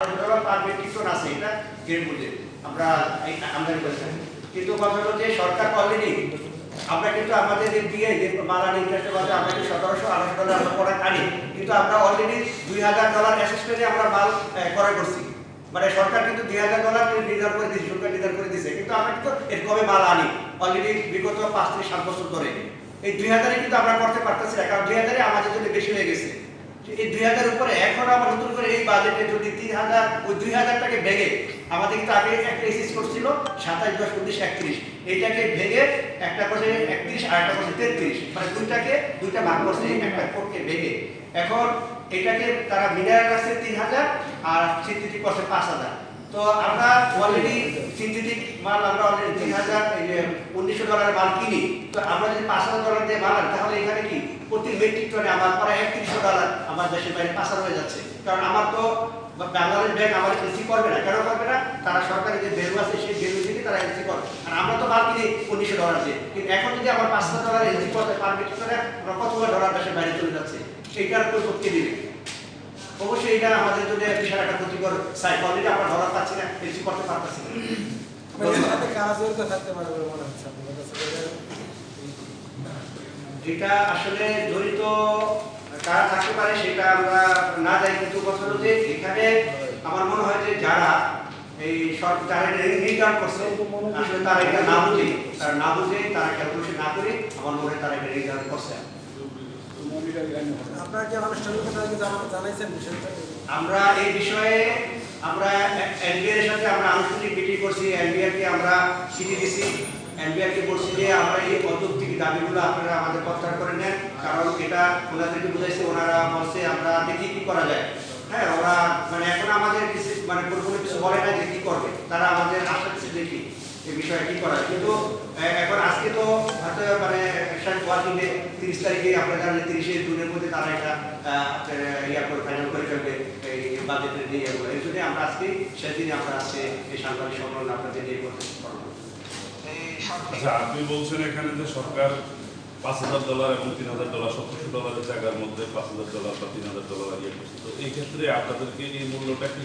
আমরা মাল মানে আনি অলরেডি বিগত পাঁচ সাত বছর ধরে। এই দুই কিন্তু আমরা করতে পারতেছি কারণ দুই হাজারে আমাদের জন্য বেশি হয়ে গেছে। এই দুই হাজার উপরে এখন আবার নতুন করে এই বাজেটে যদি তিন হাজার দুই হাজারটাকে ভেঙে, আমাদের কিন্তু আগে একটা এসিস করছিল সাতাশ দশ উনিশ একত্রিশ। এইটাকে ভেঙে একটা করছে একত্রিশ আর একটা করছে তেত্রিশ। মানে দুইটাকে, দুইটা ভাগ একটা কোটকে ভেঙে। এখন এটাকে তারা মিনারেল আছে তিন হাজার আর সিনথেটিক করছে পাঁচ হাজার। তো আমরা অলরেডি সিনথেটিক মাল আমরা অলরেডি তিন হাজার উনিশশো ডলারের মাল কিনি তো আমরা যদি পাঁচ হাজার ডলার দিয়ে আনি, তাহলে এখানে কি প্রতি মেট্রিক টনে আমার প্রায় একত্রিশশো ডলার আমার দেশের বাইরে পাচার হয়ে যাচ্ছে। কারণ আমার তো বাংলাদেশ ব্যাংক আমার এসি করবে না। কেন করবে না? তারা সরকারি যে বেরু আছে সেই বেরু থেকে তারা এসি করবে আর আমরা তো মাল কিনি উনিশশো ডলার দিয়ে। কিন্তু এখন যদি আমার পাঁচ হাজার ডলার এসি করতে পার মেট্রিক টনে আমরা কতগুলো ডলার দেশের বাইরে চলে যাচ্ছে? এইটার কেউ সত্যি দিবে অবশ্যই এটা আমাদের জন্য বিশাল একটা ক্ষতিকর সাইড অলরেডি আমরা ধরা পাচ্ছি না এসি করতে পারতেছি না। মানে কাছে? যেটা আসলে জড়িত কারা থাকতে পারে সেটা আমরা না জানি কিন্তু কথা হলো যে এখানে আমার মনে হয় যে যারা এই সরকার যারা নির্ধারণ করছে আসলে তারা এটা না বুঝে তারা না বুঝে তারা ক্যালকুলেশন না করে আমার মনে হয় তারা এটা নির্ধারণ করছে। আমরা এই বিষয়ে আমরা এনবিআর সাথে আমরা আনুষ্ঠানিক মিটিং করছি এনবিআর কে আমরা চিঠি দিছি। এনবিআর কে বলছি যে আমরা এই অযৌক্তিক দাবিগুলো আপনারা আমাদের প্রত্যাহার করে নেন, কারণ এটা ওনাদেরকে বুঝাইছে, ওনারা বলছে আমরা দেখি কি করা যায়। হ্যাঁ ওরা মানে এখন আমাদের কিছু মানে পুরোপুরি কিছু বলে না যে কি করবে, তারা আমাদের আশা দেখি এই বিষয়ে কি করা। কিন্তু এখন আজকে তো হয়তো মানে ওয়ার্কিং ডে তিরিশ তারিখে আপনারা তিরিশে জুনের মধ্যে তারা ইয়া করে ফাইনাল করে ফেলবে, এই বাজেটের এই জন্য আমরা আজকে সেদিনে আমরা আজকে এই সম্মেলন আপনাদের নিয়ে করতে আচ্ছা আপনি বলছেন এখানে যে সরকার পাঁচ হাজার ডলার এবং তিন হাজার ডলার, সতেরোশো ডলারের জায়গার মধ্যে পাঁচ হাজার ডলার বা তিন হাজার ডলার ইয়ে করছে। তো এই ক্ষেত্রে আপনাদেরকে এই মূল্যটা কি